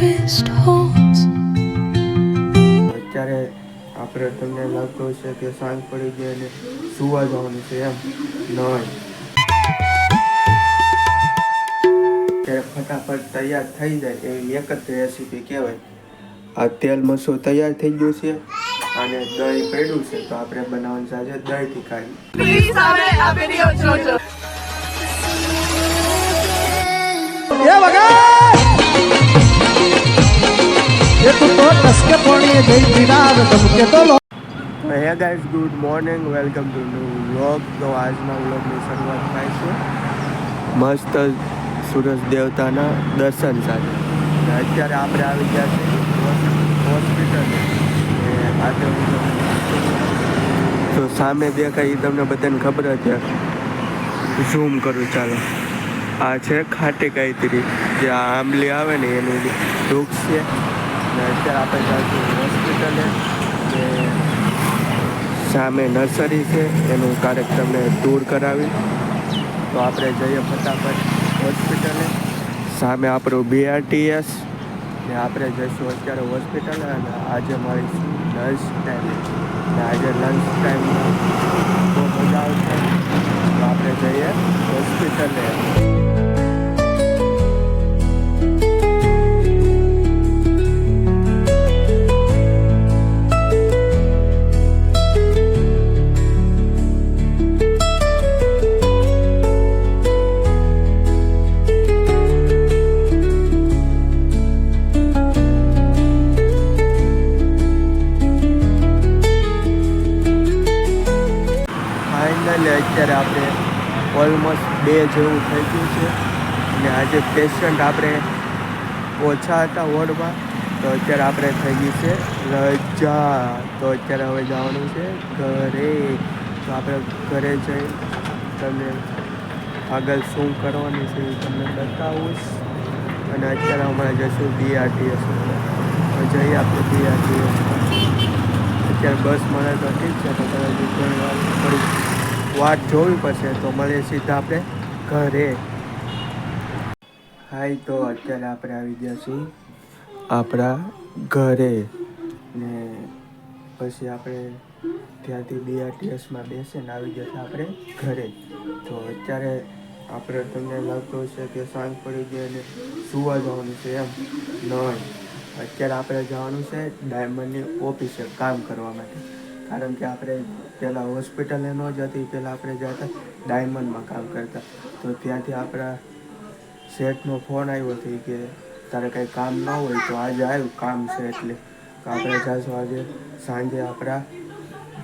deepest holes. અત્યારે આપણે તમને લાગતું હશે કે સાંજ પડી ગઈ અને સુવા જવાનું છે એમ. નહીં. ત્યારે ફટાફટ તૈયાર થઈ જાય એવી એક જ રેસીપી કહેવાય. આ તેલ મસો તૈયાર થઈ ગયું છે અને દહીં પડ્યું છે તો આપણે બનાવવાનું છે આજે દહીં તીખારી એ તું હે guys good morning, welcome to new vlog. તો આજના વ્લોગની શરૂઆત થાય છે. મસ્ત સૂરજ દેવતાના દર્શન સાથે. અત્યારે આપણે આવી ગયા છીએ હોસ્પિટલ. તો સામે દેખાય એ તમને બધાને ખબર જ છે. ઝૂમ કરું, ચાલો. આ છે ખાટી કાયતરી. જે આંબલી આવે ને એનું વૃક્ષ છે. અને અત્યારે આપણે જઈશું હોસ્પિટલે જે સામે નર્સરી છે. એનું કાર્યક્રમને ટૂર કરાવી. તો આપણે જઈએ ફટાફટ હોસ્પિટલે સામે આપણું બીઆરટીએસ ને આપણે જઈશું અત્યારે હોસ્પિટલે અને આજે મારી લંચ ટાઈમ ને આજે લંચ ટાઈમમાં બહુ મજા આવશે. તો આપણે જઈએ હોસ્પિટલે અત્યારે આપણે ઓલમોસ્ટ બે જેવું થઈ ગયું છે. અને આજે પેશન્ટ આપણે ઓછા હતા વોર્ડમાં, તો અત્યારે આપણે થઈ ગઈ છે રજા. તો અત્યારે હવે જવાનું છે ઘરે. તો આપણે ઘરે જઈ તમને આગળ શું કરવાનું છે એ તમને બતાવીશ. અને અત્યારે હમણાં જઈશું બીઆરટીએસ જઈએ આપણે બીઆરટીએસ અત્યારે બસ મળે તો ઠીક છે, તો કદાચ ઘણી વાર થોડી વાટ જોવી પડશે તો મળીએ સીધા આપણે ઘરે. હાય, તો અત્યારે આપણે આવી ગયા છીએ આપણા ઘરે. ને પછી આપણે ત્યાંથી બીઆરટીએસમાં બેસીને આવી ગયા છીએ આપણે ઘરે. તો અત્યારે આપણે તમને લાગતું હશે કે સાંજ પડી ગઈ અને સુવા જવાનું છે એમ. નહીં, અત્યારે આપણે જવાનું છે ડાયમંડની ઓફિસે કામ કરવા માટે. કારણ કે આપણે પહેલાં હોસ્પિટલે ન જતી, પહેલાં આપણે જતા ડાયમંડમાં કામ કરતા. તો ત્યાંથી આપણા શેઠનો ફોન આવ્યો હતો કે તારે કંઈ કામ ન હોય તો આજે આવ્યું કામ છે એટલે. આપણે જાશું આજે સાંજે આપણા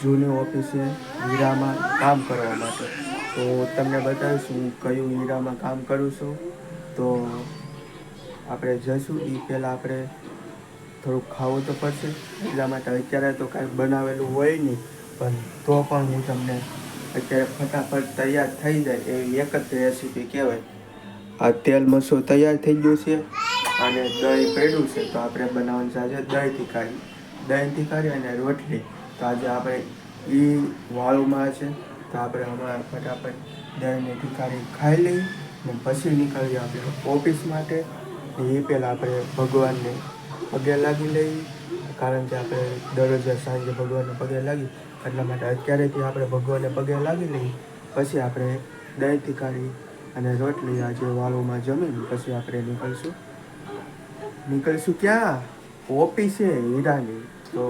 જૂની ઓફિસે હીરામાં કામ કરવા માટે. તો તમને બતાવીશ હું કયું હીરામાં કામ કરું છું. તો આપણે જઈશું એ પહેલાં આપણે થોડુંક ખાવું તો પડશે. એટલા માટે અત્યારે તો કાંઈ બનાવેલું હોય નહીં. પણ તો પણ હું તમને અત્યારે ફટાફટ તૈયાર થઈ જાય એવી એક જ રેસીપી કહેવાય. આ તેલ મસો તૈયાર થઈ ગયું છે અને દહીં પડ્યું છે. તો આપણે બનાવવાનું છે આજે દહીં તીખારી. દહીં તીખારી અને રોટલી. તો આજે આપણે એ વાળુમાં છે. તો આપણે હમણાં ફટાફટ દહીંની તીખારી ખાઈ લઈ ને પછી નીકળીએ આપણે ઓફિસ માટે. એ પહેલાં આપણે ભગવાનને પગે લાગી લઈ, કારણ કે આપણે દરરોજ સાંજે ભગવાનને પગે લાગી, એટલા માટે અત્યારેથી આપણે ભગવાનને પગે લાગી લઈ, પછી આપણે દહીં તીખારી અને રોટલી આજે વાળોમાં જમીન, પછી આપણે નીકળશું. નીકળશું ક્યાં? ઓફિસે હીરાની તો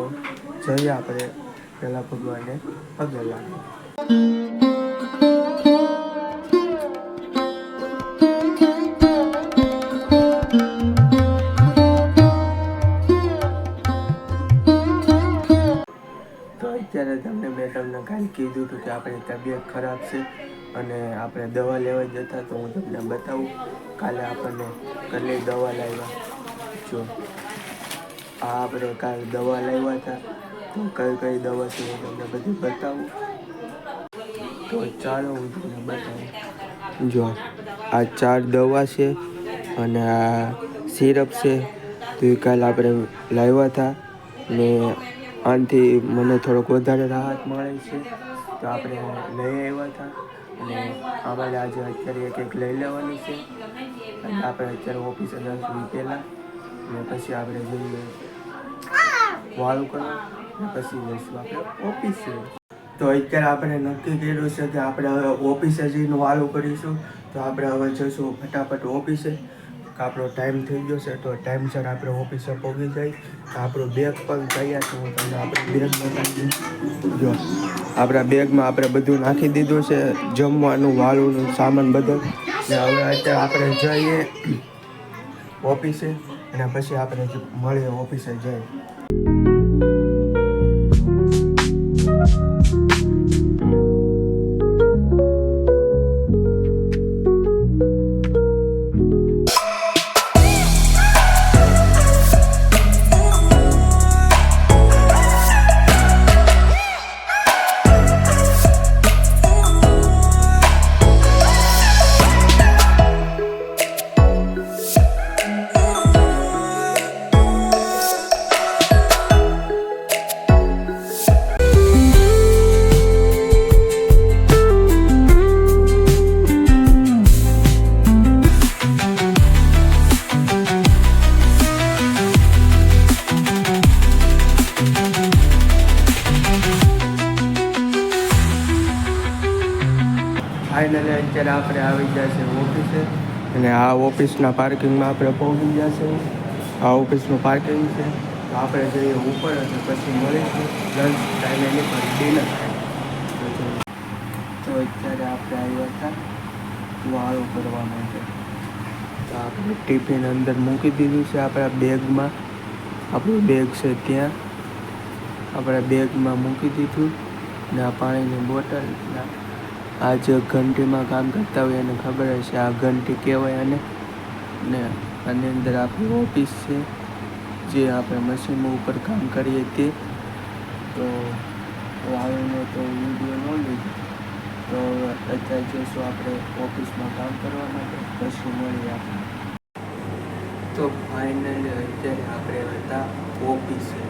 જઈએ આપણે, પહેલાં ભગવાનને પગે લાગી. કાલે કીધું હતું કે આપણી તબિયત ખરાબ છે અને આપણે દવા લેવા જતા તો હું તમને બતાવું. કાલે આપણને કેટલી દવા લાવ્યા. જો, આ આપણે કાલે દવા લાવ્યા હતા. તો કઈ કઈ દવા છે હું તમને બધી બતાવું. તો ચાલો હું તમને બતાવું. જો, આ ચાર દવા છે અને આ સિરપ છે. તો એ કાલે આપણે લાવ્યા હતા ને આનાથી મને થોડોક વધારે રાહત મળે છે. તો આપણે લઈ આવ્યા હતા. અને અમારે આજે અત્યારે એક એક લઈ લેવાની છે. અને આપણે અત્યારે ઓફિસે મિનિટ પહેલાં. અને પછી આપણે જઈએ વાળું કરો ને પછી જઈશું આપણે ઓફિસે. તો અત્યારે આપણે નક્કી કર્યું છે કે આપણે હવે ઓફિસે જઈને વાળું કરીશું. તો આપણે હવે જઈશું ફટાફટ ઓફિસે. કે આપણો ટાઈમ થઈ ગયો છે, તો ટાઈમસર આપણે ઓફિસે પહોંચી જાય તો આપણું બેગ પણ તૈયાર છે, હું તમને આપણે બેગ બતાવી જો, આપણા બેગમાં આપણે બધું નાખી દીધું છે, જમવાનું, વાળુંનું સામાન બધું. ને હવે અત્યારે આપણે જઈએ ઓફિસે અને પછી આપણે મળીએ ઓફિસે જઈએ અત્યારે આપણે આવી ગયા છે ઓફિસે. અને આ ઓફિસના પાર્કિંગમાં આપણે પહોંચી ગયા છે આ ઓફિસનું પાર્કિંગ છે. આપણે જઈએ ઉપર અને પછી મળીશું. લંચ ટાઈમે પણ ડિનર તો અત્યારે આપણે આવ્યા હતા વાળું કરવા માટે. તો આપણે ટિફિન અંદર મૂકી દીધું છે આપણા બેગમાં. આપણું બેગ છે ત્યાં. આપણા બેગમાં મૂકી દીધું. ને આ પાણીની બોટલ આ જે ઘંટીમાં કામ કરતા હોય એને ખબર હશે આ ઘંટી કહેવાય અને ને આની અંદર આપણી ઓફિસ છે, જે આપણે મશીનો ઉપર કામ કરીએ તે. તો આવીને તો વીડિયો ન લીધો. તો અત્યારે જોઈશું આપણે ઓફિસમાં કામ કરવા માટે, પછી મળીએ આપણે. તો ફાઇનલી અત્યારે આપણે હતા ઓફિસે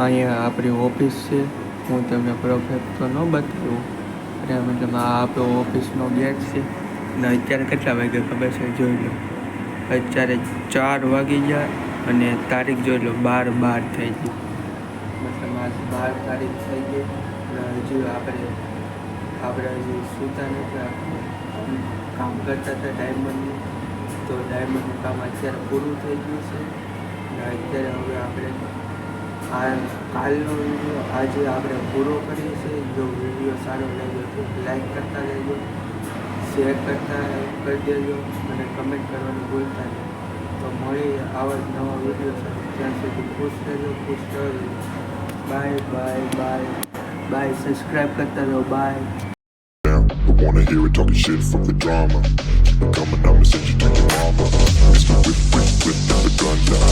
અહીંયા આપણી ઓફિસ છે. હું તમને પરફેક્ટ તો ન બતાવું. અને મતલબ આ આપણો ઓફિસનો ગેટ છે. ને અત્યારે કેટલા વાગે ખબર છે? જોઈ લો. અત્યારે ચાર વાગી ગયા અને તારીખ જોઈ લો, બાર બાર થઈ ગઈ. મતલબ આજ બાર તારીખ થઈ ગઈ. અને હજુ આપણે આપણે હજુ સૂતા નથી કામ કરતા હતા ડાયમંડનું તો ડાયમંડનું કામ અત્યારે પૂરું થઈ ગયું છે. અને અત્યારે હવે આપણે આ કાલનો વિડીયો આજે આપણે પૂરો કરીએ છીએ જો વિડીયો સારો લાગ્યો તો લાઈક કરતા રહેજો શેર કરતા કરી દેજો અને કમેન્ટ કરવાનું ભૂલતા નહીં તો મળી આવા જ નવા વિડીયો સાથે ત્યાં સુધી ખુશ રહેજો ખુશ રહેજો bye bye bye bye subscribe કરતા રહો bye Wanna hear it talking shit from the drama. Keep it coming, I'ma send you to your mama. Mr. Whip, whip, whip, the gun now.